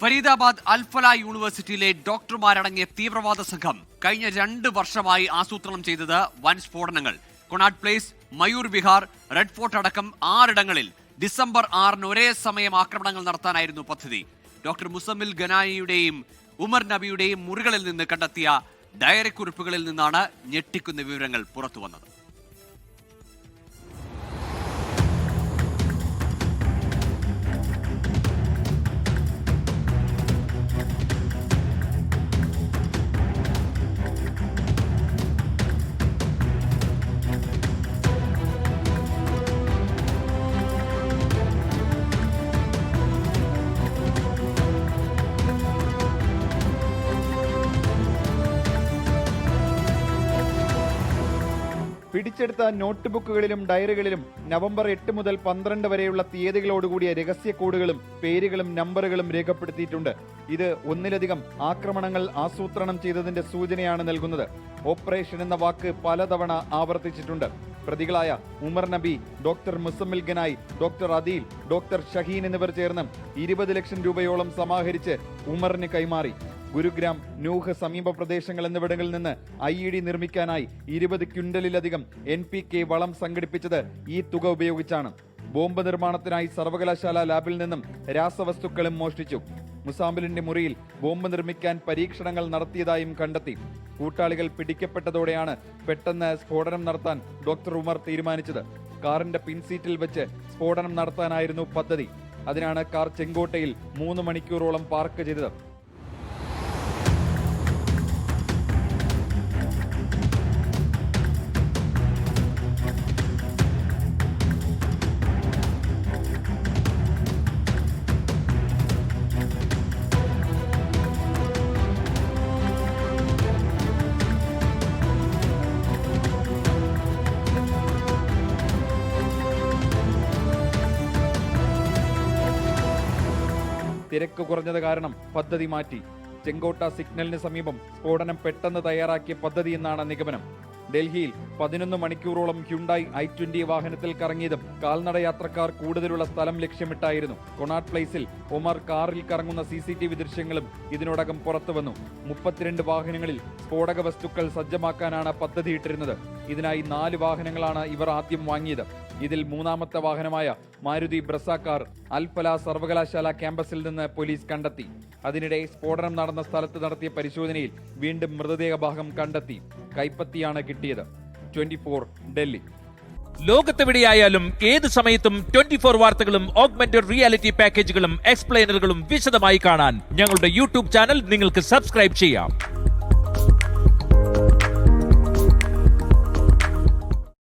ഫരീദാബാദ് അൽഫല യൂണിവേഴ്സിറ്റിയിലെ ഡോക്ടർമാരടങ്ങിയ തീവ്രവാദ സംഘം കഴിഞ്ഞ രണ്ട് വർഷമായി ആസൂത്രണം ചെയ്തത് വൻ സ്ഫോടനങ്ങൾ. Connaught Place Mayur Vihar red fort അടക്കം ആറിടങ്ങളിൽ ഡിസംബർ ആറിന് ഒരേ സമയം ആക്രമണങ്ങൾ നടത്താനായിരുന്നു പദ്ധതി. ഡോക്ടർ മുസമ്മിൽ ഗനായിയുടെയും ഉമർ നബിയുടെയും മുറികളിൽ നിന്ന് കണ്ടെത്തിയ ഡയറി കുറിപ്പുകളിൽ നിന്നാണ് ഞെട്ടിക്കുന്ന വിവരങ്ങൾ പുറത്തുവന്നത്. പിടിച്ചെടുത്ത നോട്ട്ബുക്കുകളിലും ഡയറികളിലും നവംബർ എട്ട് മുതൽ പന്ത്രണ്ട് വരെയുള്ള തീയതികളോടുകൂടിയ രഹസ്യ കോഡുകളും പേരുകളും നമ്പറുകളും രേഖപ്പെടുത്തിയിട്ടുണ്ട്. ഇത് ഒന്നിലധികം ആക്രമണങ്ങൾ ആസൂത്രണം ചെയ്തതിന്റെ സൂചനയാണ് നൽകുന്നത്. ഓപ്പറേഷൻ എന്ന വാക്ക് പലതവണ ആവർത്തിച്ചിട്ടുണ്ട്. പ്രതികളായ Umar Nabi doctor Muzammil Ganai doctor Adeel doctor Shaheen എന്നിവർ ചേർന്ന് ഇരുപത് ലക്ഷം രൂപയോളം സമാഹരിച്ച് ഉമറിന് കൈമാറി. ഗുരുഗ്രാം നൂഹ് സമീപ പ്രദേശങ്ങൾ എന്നിവിടങ്ങളിൽ നിന്ന് ഐ ഇ ഡി നിർമ്മിക്കാനായി ഇരുപത് ക്വിന്റലിലധികം എൻ പി കെ വളം സംഘടിപ്പിച്ചത് ഈ തുക ഉപയോഗിച്ചാണ്. ബോംബ് നിർമ്മാണത്തിനായി സർവകലാശാല ലാബിൽ നിന്നും രാസവസ്തുക്കളും മോഷ്ടിച്ചു. മുസാമ്പിലിന്റെ മുറിയിൽ ബോംബ് നിർമ്മിക്കാൻ പരീക്ഷണങ്ങൾ നടത്തിയതായും കണ്ടെത്തി. കൂട്ടാളികൾ പിടിക്കപ്പെട്ടതോടെയാണ് പെട്ടെന്ന് സ്ഫോടനം നടത്താൻ ഡോക്ടർ ഉമർ തീരുമാനിച്ചത്. കാറിന്റെ പിൻസീറ്റിൽ വെച്ച് സ്ഫോടനം നടത്താനായിരുന്നു പദ്ധതി. അതിനാണ് കാർ ചെങ്കോട്ടയിൽ മൂന്ന് മണിക്കൂറോളം പാർക്ക് ചെയ്തത്. തിരക്ക് കുറഞ്ഞത് കാരണം പദ്ധതി മാറ്റി. ചെങ്കോട്ട സിഗ്നലിന് സമീപം സ്ഫോടനം പെട്ടെന്ന് തയ്യാറാക്കിയ പദ്ധതി എന്നാണ് നിഗമനം. ഡൽഹിയിൽ പതിനൊന്ന് മണിക്കൂറോളം ഹ്യുണ്ടായി ഐ ട്വന്റി വാഹനത്തിൽ കറങ്ങിയതും കാൽനട യാത്രക്കാർ കൂടുതലുള്ള സ്ഥലം ലക്ഷ്യമിട്ടായിരുന്നു. കൊണാട്ട് പ്ലേസിൽ ഒമർ കാറിൽ കറങ്ങുന്ന സി സി ടി വി ദൃശ്യങ്ങളും ഇതിനോടകം പുറത്തുവന്നു മുപ്പത്തിരണ്ട് വാഹനങ്ങളിൽ സ്ഫോടക വസ്തുക്കൾ സജ്ജമാക്കാനാണ് പദ്ധതിയിട്ടിരുന്നത് ഇതിനായി നാല് വാഹനങ്ങളാണ് ഇവർ ആദ്യം വാങ്ങിയത്. ഇതിൽ മൂന്നാമത്തെ വാഹനമായ മാരുതി ബ്രസ കാർ അൽഫല സർവകലാശാല ക്യാമ്പസിൽ നിന്ന് പോലീസ് കണ്ടെത്തി. അതിനിടെ സ്ഫോടനം നടന്ന സ്ഥലത്ത് നടത്തിയ പരിശോധനയിൽ വീണ്ടും മൃതദേഹ ഭാഗം കണ്ടെത്തി. കൈപ്പത്തിയാണ് കിട്ടിയത്. ട്വന്റി ഡൽഹി. ലോകത്തെവിടെയായാലും ഏത് സമയത്തും ട്വന്റി ഫോർ വാർത്തകളും ഓഗ്മെന്റഡ് റിയാലിറ്റി പാക്കേജുകളും എക്സ്പ്ലെയിനറുകളും വിശദമായി കാണാൻ ഞങ്ങളുടെ യൂട്യൂബ് ചാനൽ നിങ്ങൾക്ക് സബ്സ്ക്രൈബ് ചെയ്യാം.